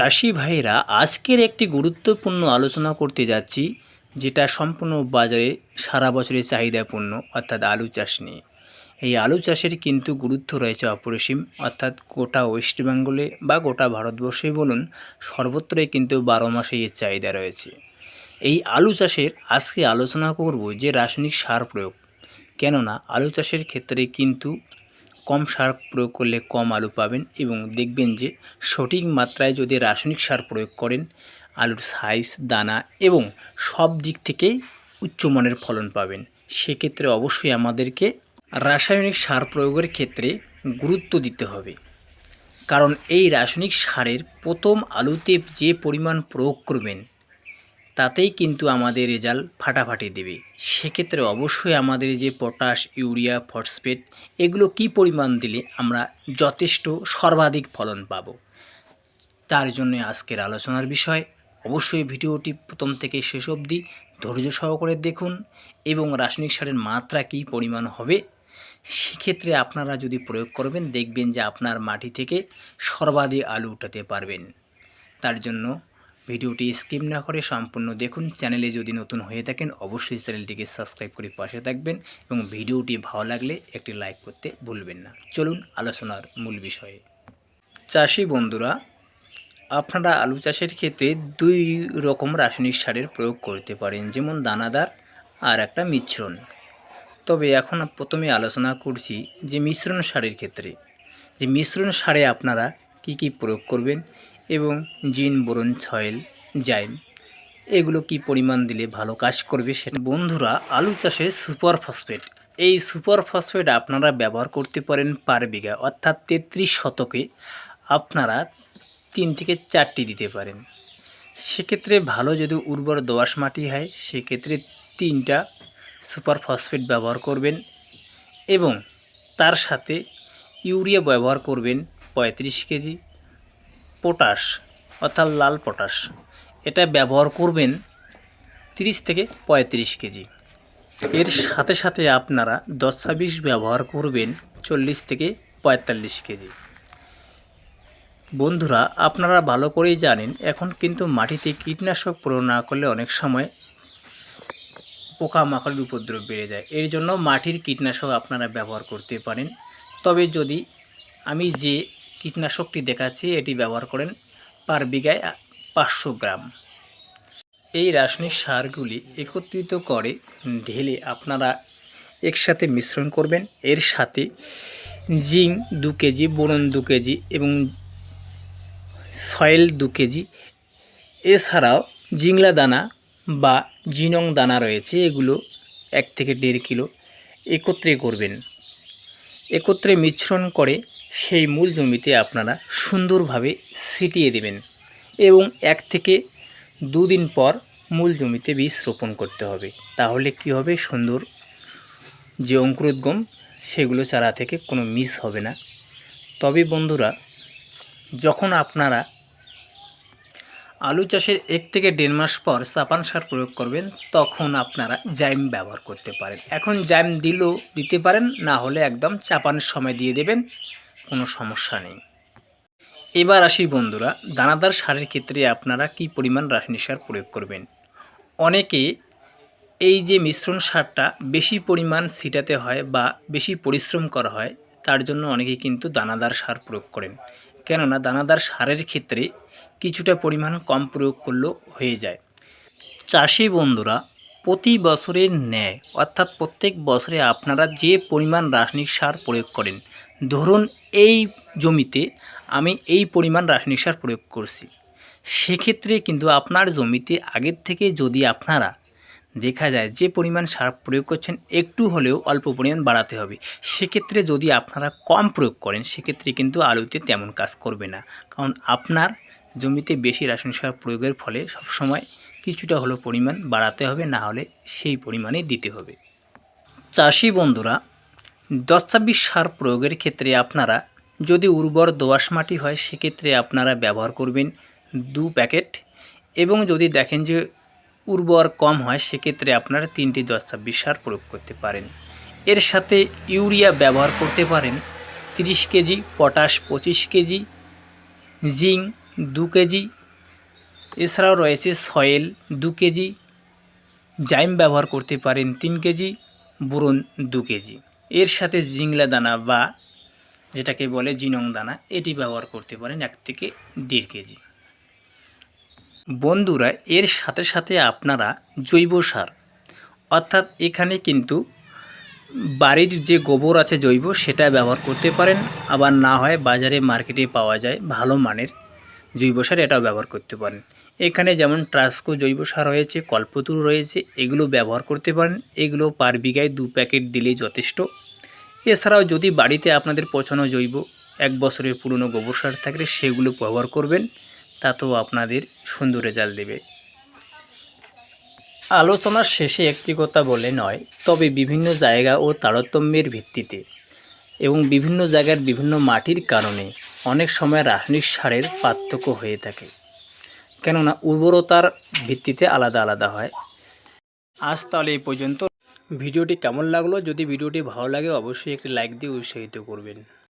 চাষি ভাইরা আজকের একটি গুরুত্বপূর্ণ আলোচনা করতে যাচ্ছি, যেটা সম্পূর্ণ বাজারে সারা বছরের চাহিদাপূর্ণ, অর্থাৎ আলু চাষ নিয়ে। এই আলু চাষের কিন্তু গুরুত্ব রয়েছে অপরিসীম, অর্থাৎ গোটা ওয়েস্ট বেঙ্গলে বা গোটা ভারতবর্ষে বলুন, সর্বত্রই কিন্তু বারো মাসে এর চাহিদা রয়েছে। এই আলু চাষের আজকে আলোচনা করব যে রাসায়নিক সার প্রয়োগ। কেননা আলু চাষের ক্ষেত্রে কিন্তু কম সার প্রয়োগ করলে কম আলু পাবেন এবং দেখবেন যে সঠিক মাত্রায় যদি রাসায়নিক সার প্রয়োগ করেন, আলুর সাইজ দানা এবং সব দিক থেকেই উচ্চমানের ফলন পাবেন। সেক্ষেত্রে অবশ্যই আমাদেরকে রাসায়নিক সার প্রয়োগের ক্ষেত্রে গুরুত্ব দিতে হবে। কারণ এই রাসায়নিক সারের প্রথম আলুতে যে পরিমাণ প্রয়োগ করবেন তাতেই কিন্তু আমাদের রেজাল্ট ফাটাফাটি দেবে। সেক্ষেত্রে অবশ্যই আমাদের যে পটাশ, ইউরিয়া, ফসফেট, এগুলো কি পরিমাণ দিলে আমরা যথেষ্ট সর্বাধিক ফলন পাব? তার জন্য আজকের আলোচনার বিষয়। অবশ্যই ভিডিওটি প্রথম থেকে শেষ অবধি ধৈর্য সহকারে দেখুন এবং রাসায়নিক সারের মাত্রা কী পরিমাণ হবে? সেক্ষেত্রে আপনারা যদি প্রয়োগ করবেন, দেখবেন যে আপনার মাটি থেকে সর্বাধিক আলু উঠাতে পারবেন। তার জন্য ভিডিওটি স্কিপ না করে সম্পূর্ণ দেখুন। চ্যানেলে যদি নতুন হয়ে থাকেন, অবশ্যই চ্যানেলটিকে সাবস্ক্রাইব করে পাশে থাকবেন এবং ভিডিওটি ভালো লাগলে একটি লাইক করতে ভুলবেন না। চলুন আলোচনার মূল বিষয়ে। চাষি বন্ধুরা, আপনারা আলু চাষের ক্ষেত্রে দুই রকম রাসায়নিক সারের প্রয়োগ করতে পারেন, যেমন দানাদার আর একটা মিশ্রণ। তবে এখন প্রথমে আলোচনা করছি যে মিশ্রণ সারের ক্ষেত্রে। যে মিশ্রণ সারে আপনারা কি কি প্রয়োগ করবেন এবং জিন বোরন ছয়েল জাইম। এগুলো কি পরিমাণ দিলে ভালো কাজ করবে সেটা বন্ধুরা, আলু চাষে সুপার ফসফেট। এই সুপার ফসফেট আপনারা ব্যবহার করতে পারেন পার বিঘা, অর্থাৎ তেত্রিশ শতকে আপনারা তিন থেকে চারটি দিতে পারেন। সেক্ষেত্রে ভালো যদি উর্বর দোআঁশ মাটি হয়, সেক্ষেত্রে তিনটা সুপার ফসফেট ব্যবহার করবেন এবং তার সাথে ইউরিয়া ব্যবহার করবেন পঁয়ত্রিশ কেজি পটাশ, অর্থাৎ লাল পটাশ। এটা ব্যবহার করবেন তিরিশ থেকে পঁয়ত্রিশ কেজি। এর সাথে সাথে আপনারা দশ ছাব্বিশ ব্যবহার করবেন চল্লিশ থেকে পঁয়তাল্লিশ কেজি। বন্ধুরা, আপনারা ভালো করেই জানেন, এখন কিন্তু মাটিতে কীটনাশক প্রয়োগ না করলে অনেক সময় পোকামাকড়ের উপদ্রব বেড়ে যায়। এর জন্য মাটির কীটনাশক আপনারা ব্যবহার করতে পারেন। তবে যদি আমি যে কীটনাশকটি দেখাচ্ছি, এটি ব্যবহার করেন পার বিঘায় পাঁচশো গ্রাম। এই রাসায়নিক সারগুলি একত্রিত করে ঢেলে আপনারা একসাথে মিশ্রণ করবেন। এর সাথে জিঙ্ক দু কেজি, বোরন দু কেজি এবং সয়েল দু কেজি। এছাড়াও জিংলা দানা বা জিনং দানা রয়েছে, এগুলো এক থেকে দেড় কিলো একত্রে করবেন। একত্রে মিশ্রণ করে সেই মূল জমিতে আপনারা সুন্দরভাবে ছিটিয়ে দেবেন এবং এক থেকে দুদিন পর মূল জমিতে বীজ রোপণ করতে হবে। তাহলে কি হবে সুন্দর? যে অঙ্কুরোদ্গম সেগুলো চারা থেকে কোনো মিস হবে না। তবে বন্ধুরা, যখন আপনারা আলু চাষের এক থেকে দেড় মাস পর চাপান সার প্রয়োগ করবেন, তখন আপনারা জাইম ব্যবহার করতে পারেন। এখন জাইম দিলেও দিতে পারেন, না হলে একদম চাপানের সময় দিয়ে দেবেন, কোনো সমস্যা নেই। এবার আসি বন্ধুরা, দানাদার সারের ক্ষেত্রে আপনারা কি পরিমাণ রাসায়নিক সার প্রয়োগ করবেন? অনেকে এই যে মিশ্রণ সারটা বেশি পরিমাণ ছিটাতে হয় বা বেশি পরিশ্রম করা হয়, তার জন্য অনেকে কিন্তু দানাদার সার প্রয়োগ করেন। কেননা, দানাদার সারের ক্ষেত্রে কিছুটা পরিমাণ কম প্রয়োগ করলেও হয়ে যায়। চাষি বন্ধুরা, প্রতি বছরের ন্যায়, অর্থাৎ প্রত্যেক বছরে আপনারা যে পরিমাণ রাসায়নিক সার প্রয়োগ করেন, ধরুন এই জমিতে আমি এই পরিমাণ রাসায়নিক সার প্রয়োগ করছি। সেক্ষেত্রে কিন্তু আপনার জমিতে আগের থেকে যদি আপনারা দেখা যায় যে পরিমাণ সার প্রয়োগ করছেন, একটু হলেও অল্প পরিমাণ বাড়াতে হবে। সেক্ষেত্রে যদি আপনারা কম প্রয়োগ করেন, সেক্ষেত্রে কিন্তু আলুতে তেমন কাজ করবে না। কারণ আপনার জমিতে বেশি রাসায়নিক সার প্রয়োগের ফলে সবসময় কিছুটা হলো পরিমাণ বাড়াতে হবে, না হলে সেই পরিমাণে দিতে হবে। চাষি বন্ধুরা দশ ছাব্বিশ সার প্রয়োগের ক্ষেত্রে আপনারা যদি উর্বর দোআঁশ মাটি হয়, সেক্ষেত্রে আপনারা ব্যবহার করবেন দু প্যাকেট এবং যদি দেখেন যে উর্বর কম হয়, সেক্ষেত্রে আপনারা তিনটি দশ ছাব্বিশ সার প্রয়োগ করতে পারেন। এর সাথে ইউরিয়া ব্যবহার করতে পারেন, তিরিশ কেজি, পটাশ পঁচিশ কেজি, জিঙ্ক দু কেজি, এছাড়াও রয়েছে সয়েল দু কেজি, জাইম ব্যবহার করতে পারেন তিন কেজি, বোরন দু কেজি। এর সাথে জিংলা দানা বা যেটাকে বলে জিনং দানা, এটি ব্যবহার করতে পারেন এক থেকে দেড় কেজি। বন্ধুরা, এর সাথে সাথে আপনারা জৈব সার। অর্থাৎ এখানে কিন্তু বাড়ির যে গোবর আছে জৈব, সেটা ব্যবহার করতে পারেন। আবার না হয় বাজারে মার্কেটে পাওয়া যায় ভালো মানের জৈব সার, এটাও ব্যবহার করতে পারেন। এখানে যেমন ট্রাস্কো জৈব সার রয়েছে, কল্পতরু রয়েছে, এগুলো ব্যবহার করতে পারেন। এগুলো পার বিঘায় দু প্যাকেট দিলেই যথেষ্ট। এছাড়াও যদি বাড়িতে আপনাদের পছন্দ জৈব, এক বছরের পুরনো গোবর সার থাকলে সেগুলো ব্যবহার করবেন। তাতেও আপনাদের সুন্দর রেজাল্ট দেবে। আলোচনার শেষে একটি কথা বলে নয়, তবে বিভিন্ন জায়গা ও তারতম্যের ভিত্তিতে এবং বিভিন্ন জায়গার বিভিন্ন মাটির কারণে অনেক সময় রাসায়নিক সারের পার্থক্য হয়ে থাকে। কেননা উর্বরতার ভিত্তিতে আলাদা আলাদা হয়। আজ তাহলে এই পর্যন্ত। ভিডিওটি কেমন লাগল? যদি ভিডিওটি ভালো লাগে, অবশ্যই একটি লাইক দিয়ে উৎসাহিত করবেন।